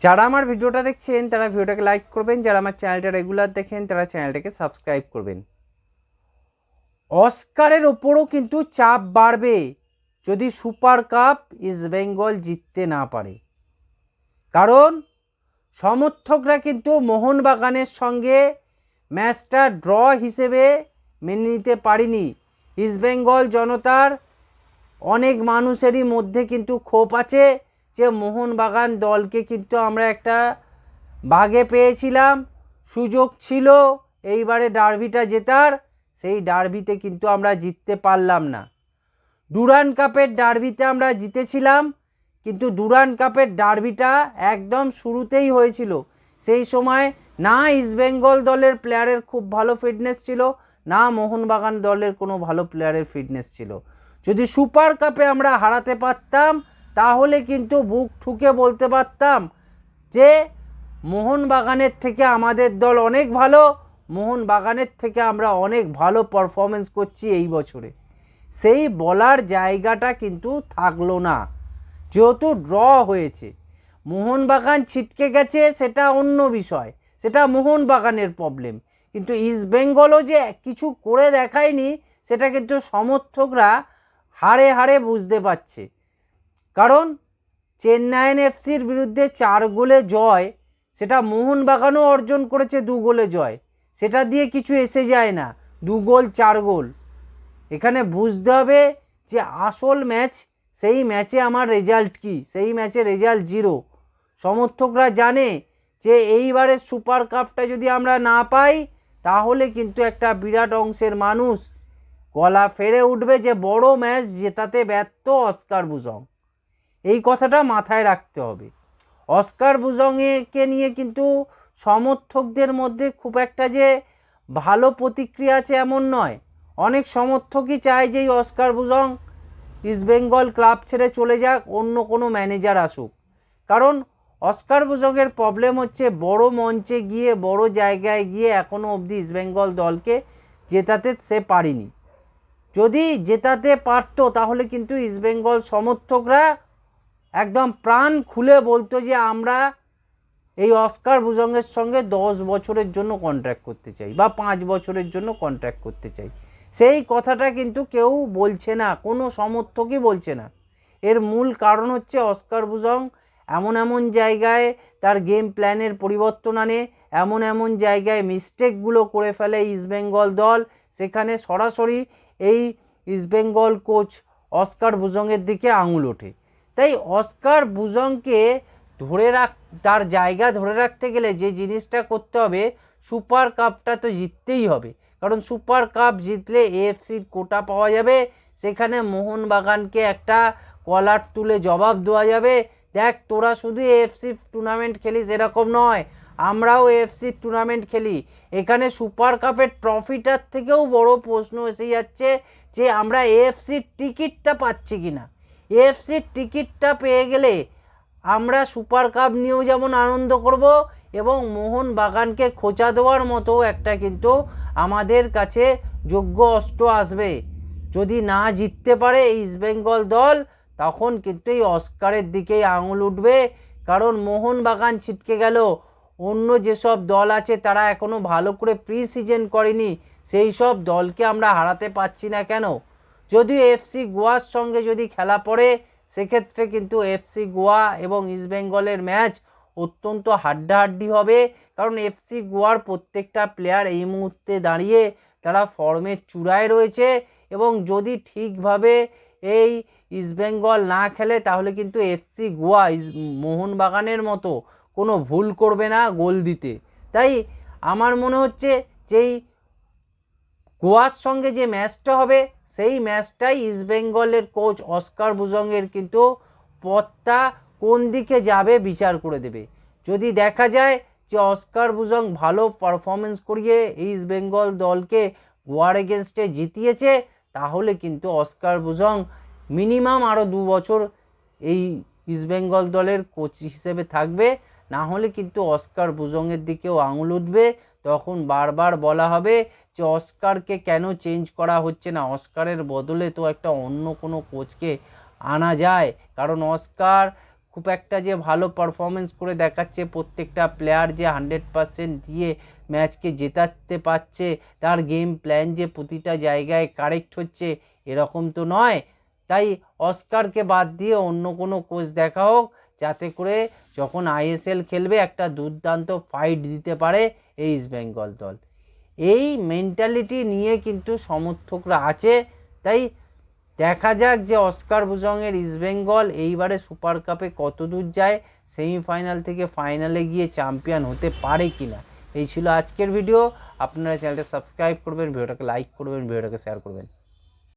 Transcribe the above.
যারা আমার ভিডিওটা দেখছেন, তারা ভিডিওটাকে লাইক করবেন। যারা আমার চ্যানেলটা রেগুলার দেখেন, তারা চ্যানেলটাকে সাবস্ক্রাইব করবেন। অস্কারের ওপরও কিন্তু চাপ বাড়বে। যদি সুপার কাপ ইস্ট বেঙ্গল জিততে না পারে। কারণ সমর্থকরা কিন্তু মোহনবাগানের সঙ্গে ম্যাচটা ড্র হিসেবে মেনে নিতে পারিনি। ইস্টবেঙ্গল জনতার অনেক মানুষেরই মধ্যে কিন্তু ক্ষোভ আছে। যে মোহনবাগান দলকে কিন্তু আমরা একটা ভাগে পেয়েছিলাম, সুযোগ ছিল, এইবারে ডার্বিটা জেতার, সেই ডার্বিতে কিন্তু আমরা জিততে পারলাম না। ডুরান কাপের ডার্বিতে আমরা জিতেছিলাম, কিন্তু ডুরান কাপের ডার্বিটা একদম শুরুতেই হয়েছিল। সেই সময় না ইস্টবেঙ্গল দলের প্লেয়ারের খুব ভালো ফিটনেস ছিল, না মোহনবাগান দলের কোনো ভালো প্লেয়ারের ফিটনেস ছিল। যদি সুপার কাপে আমরা হারাতে পারতাম তাহলে কিন্তু বুক ঠুকে বলতে পারতাম যে মোহনবাগানের থেকে আমাদের দল অনেক ভালো, মোহনবাগানের থেকে আমরা অনেক ভালো পারফরমেন্স করছি এই বছরে। সেই বলার জায়গাটা কিন্তু থাকল না। যেহেতু ড্র হয়েছে, মোহনবাগান ছিটকে গেছে সেটা অন্য বিষয়, সেটা মোহনবাগানের প্রবলেম কিন্তু ইস্টবেঙ্গলও যে কিছু করে দেখায়নি, সেটা কিন্তু সমর্থকরা হাড়ে হাড়ে বুঝতে পারছে। কারণ চেন্নাইন এফসির বিরুদ্ধে চার গোলে জয়, সেটা মোহনবাগানও অর্জন করেছে দু গোলে জয়। সেটা দিয়ে কিছু এসে যায় না, দু গোল, চার গোল। এখানে বুঝতে হবে যে আসল ম্যাচ, সেই ম্যাচে আমার রেজাল্ট কি, সেই ম্যাচে রেজাল্ট জিরো। সমর্থকরা জানে যে এইবারে সুপার কাপটা যদি আমরা না পাই, তাহলে কিন্তু একটা বিরাট অংশের মানুষ গলা ফেরে উঠবে যে বড় ম্যাচ জেতাতে ব্যর্থ অস্কার বুজং এই কথাটা মাথায় রাখতে হবে। অস্কার বুজংকে নিয়ে কিন্তু সমর্থকদের মধ্যে খুব একটা যে ভালো প্রতিক্রিয়া আছে এমন নয়। অনেক সমর্থকই চায় যে এই অস্কার বুজং ইস্টবেঙ্গল ক্লাব ছেড়ে চলে যাক, অন্য কোনো ম্যানেজার আসুক। কারণ অস্কার বুজংয়ের প্রবলেম হচ্ছে বড় মঞ্চে গিয়ে, বড় জায়গায় গিয়ে এখনও অবধি ইস্টবেঙ্গল দলকে জেতাতে সে পারেনি। যদি জেতাতে পারতো তাহলে কিন্তু ইস্টবেঙ্গল সমর্থকরা একদম প্রাণ খুলে বলতো যে আমরা এই অস্কার বুজঙ্গের সঙ্গে দশ বছরের জন্য কন্ট্রাক্ট করতে চাই বা পাঁচ বছরের জন্য কন্ট্রাক্ট করতে চাই। সেই কথাটা কিন্তু কেউ বলছে না, কোনো সমর্থকই বলছে না। এর মূল কারণ হচ্ছে অস্কার ভুজং এমন এমন জায়গায় তার গেম প্ল্যানের পরিবর্তন আনে, এমন এমন জায়গায় মিস্টেকগুলো করে ফেলে ইস্টবেঙ্গল দল। সেখানে সরাসরি এই ইস্টবেঙ্গল কোচ অস্কার বুজংয়ের দিকে আঙুল ওঠে। তাই অস্কার বুজংকে ধরে রাখ, তার জায়গা ধরে রাখতে গেলে যে জিনিসটা করতে হবে, সুপার কাপটা তো জিততেই হবে। কারণ সুপার কাপ জিতলে এএফসির কোটা পাওয়া যাবে, সেখানে মোহনবাগানকে একটা কলার তুলে জবাব দেওয়া যাবে। দেখ, তোরা শুধু এএফসি টুর্নামেন্ট খেলিস এরকম নয়, আমরাও এএফসি টুর্নামেন্ট খেলি। এখানে সুপার কাপের ট্রফিটার থেকেও বড় প্রশ্ন এসে যাচ্ছে যে, আমরা এএফসির টিকিটটা পাচ্ছি কি না এএফসির টিকিটটা পেয়ে গেলে আমরা সুপার কাপ নিয়েও যেমন আনন্দ করব এবং মোহন বাগানকে খোঁচা দেওয়ার মতো একটা কিন্তু আমাদের কাছে যোগ্য অস্ত্র আসবে। যদি না জিততে পারে ইস্টবেঙ্গল দল, তখন কিন্তু এই অস্কারের দিকেই আঙুল উঠবে। কারণ মোহনবাগান ছিটকে গেল। অন্য যেসব দল আছে তারা এখনও ভালো করে প্রি সিজন করেনি, সেই সব দলকে আমরা হারাতে পারছি না কেন? যদি এফসি গোয়ার সঙ্গে যদি খেলা পড়ে, সেক্ষেত্রে কিন্তু এফসি গোয়া এবং ইস্টবেঙ্গলের ম্যাচ অত্যন্ত হাড্ডাহাড্ডি হবে। কারণ এফসি গোয়ার প্রত্যেকটা প্লেয়ার এই মুহূর্তে দাঁড়িয়ে তারা ফর্মের চূড়ায় রয়েছে এবং যদি ঠিকভাবে এই ইস্টবেঙ্গল না খেলে, তাহলে কিন্তু এফসি গোয়া মোহনবাগানের মতো কোনো ভুল করবে না গোল দিতে। তাই আমার মনে হচ্ছে যেই গোয়ার সঙ্গে যে ম্যাচটা হবে সেই ম্যাচটাই ইস্টবেঙ্গলের কোচ অস্কার বুজংয়ের কিন্তু পথটা কোন দিকে যাবে বিচার করে দেবে। যদি দেখা যায় যে অস্কার বুজং ভালো পারফরমেন্স করিয়ে ইস্টবেঙ্গল দলকে গোয়ার এগেনস্টে জিতিয়েছে, তাহলে কিন্তু অস্কার বুজং মিনিমাম আরও দু বছর এই ইস্টবেঙ্গল দলের কোচ হিসেবে থাকবে। না হলে কিন্তু অস্কার বুজংয়ের দিকেও আঙুল উঠবে, তখন বারবার বলা হবে যে অস্কারকে কেন চেঞ্জ করা হচ্ছে না? অস্কারের বদলে তো একটা অন্য কোনো কোচকে আনা যায়। কারণ অস্কার খুব একটা যে ভালো পারফরমেন্স করে দেখাচ্ছে, প্রত্যেকটা প্লেয়ার যে হান্ড্রেড পারসেন্ট দিয়ে ম্যাচকে জেতাতে পারছে, তার গেম প্ল্যান যে প্রতিটা জায়গায় কারেক্ট হচ্ছে, এরকম তো নয়। তাই অস্কারকে বাদ দিয়ে অন্য কোনো কোচ দেখা হোক, যাতে করে যখন আইএসএল খেলবে, একটা দুর্দান্ত ফাইট দিতে পারে এই ইস্ট বেঙ্গল দল। এই মেন্টালিটি নিয়ে কিন্তু সমর্থকরা আছে। তাই দেখা যাক যে অস্কার ভুজংয়ের ইস্টবেঙ্গল এইবারে সুপার কাপে কত দূর যায় সেমিফাইনাল থেকে ফাইনালে গিয়ে চ্যাম্পিয়ন হতে পারে কি না এই ছিল আজকের ভিডিও আপনারা চ্যানেলটা সাবস্ক্রাইব করবেন ভিডিওটাকে লাইক করবেন ভিডিওটাকে শেয়ার করবেন।